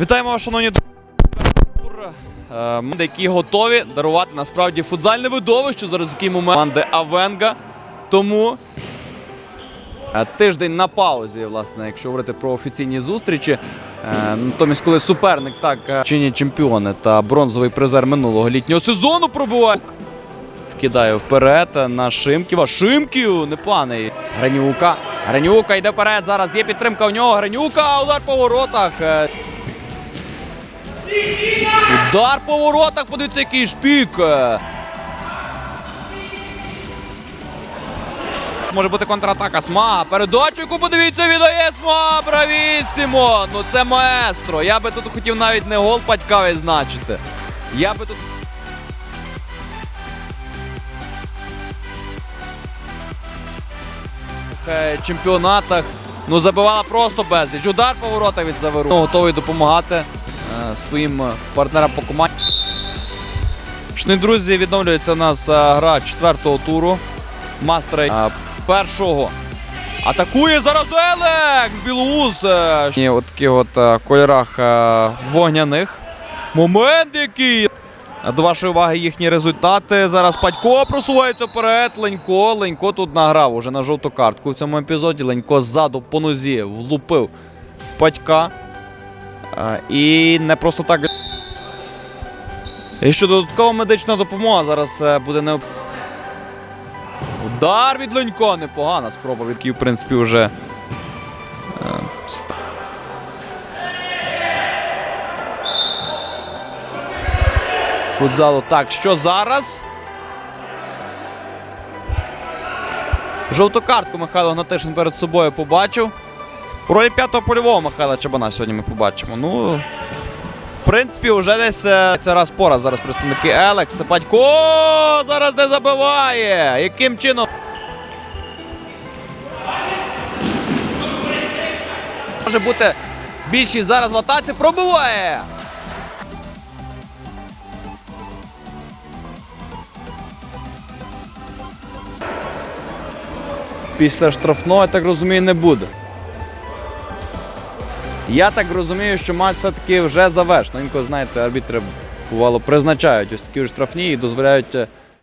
Вітаємо вас, шановні друзі. Е, які готові дарувати насправді футзальне видовище зараз який момент команди Авенга. Тому е, тиждень на паузі, власне, якщо говорити про офіційні зустрічі. Е, Натомість, коли суперник так чинні чемпіони та бронзовий призер минулого літнього сезону пробуває. Вкидає вперед на Шимківа. Шимків непоганий. Гранюка. Гранюка йде вперед. Зараз є підтримка у нього. Гранюка. Удар по воротах. Удар по воротах. Подивіться, який шпік. Може бути контратака Сма. Передачу, подивіться, віддає Сма. Бравісімо. Ну це маестро. Я би тут хотів навіть не гол Падька відзначити. Я би тут. е, чемпіонатах. Ну, забивала просто безліч. Удар по воротах від Заверу. Ну, готовий допомагати своїм е, партнерам по команді. Шановні друзі, відновлюється у нас е, гра четвертого туру. Мастери е, першого. Атакує зараз Елекс Білоус. е, от таких от е, кольорах е, вогняних. Момент який. До вашої уваги їхні результати. Зараз Падько просувається вперед. Ленько. Ленько тут награв уже на жовту картку в цьому епізоді. Ленько ззаду по нозі влупив Падька. І не просто так. І що додаткова медична допомога зараз е, буде необхідна. Удар від Ленько. Непогана спроба, від який, в принципі, вже. е, футзалу. Так, що зараз? Жовту картку Михайло Гнатишин перед собою побачив. У ролі п'ятого польового Михайла Чабана сьогодні ми побачимо. Ну, в принципі, вже десь е, це раз по раз зараз представники Елекс. Падько зараз не забиває. Яким чином? Може бути більшість зараз в атаці. Пробиває. Після штрафного, я так розумію, не буде. Я так розумію, що матч все-таки вже завершено. Інколи, знаєте, арбітри бувало призначають ось такі штрафні і дозволяють е,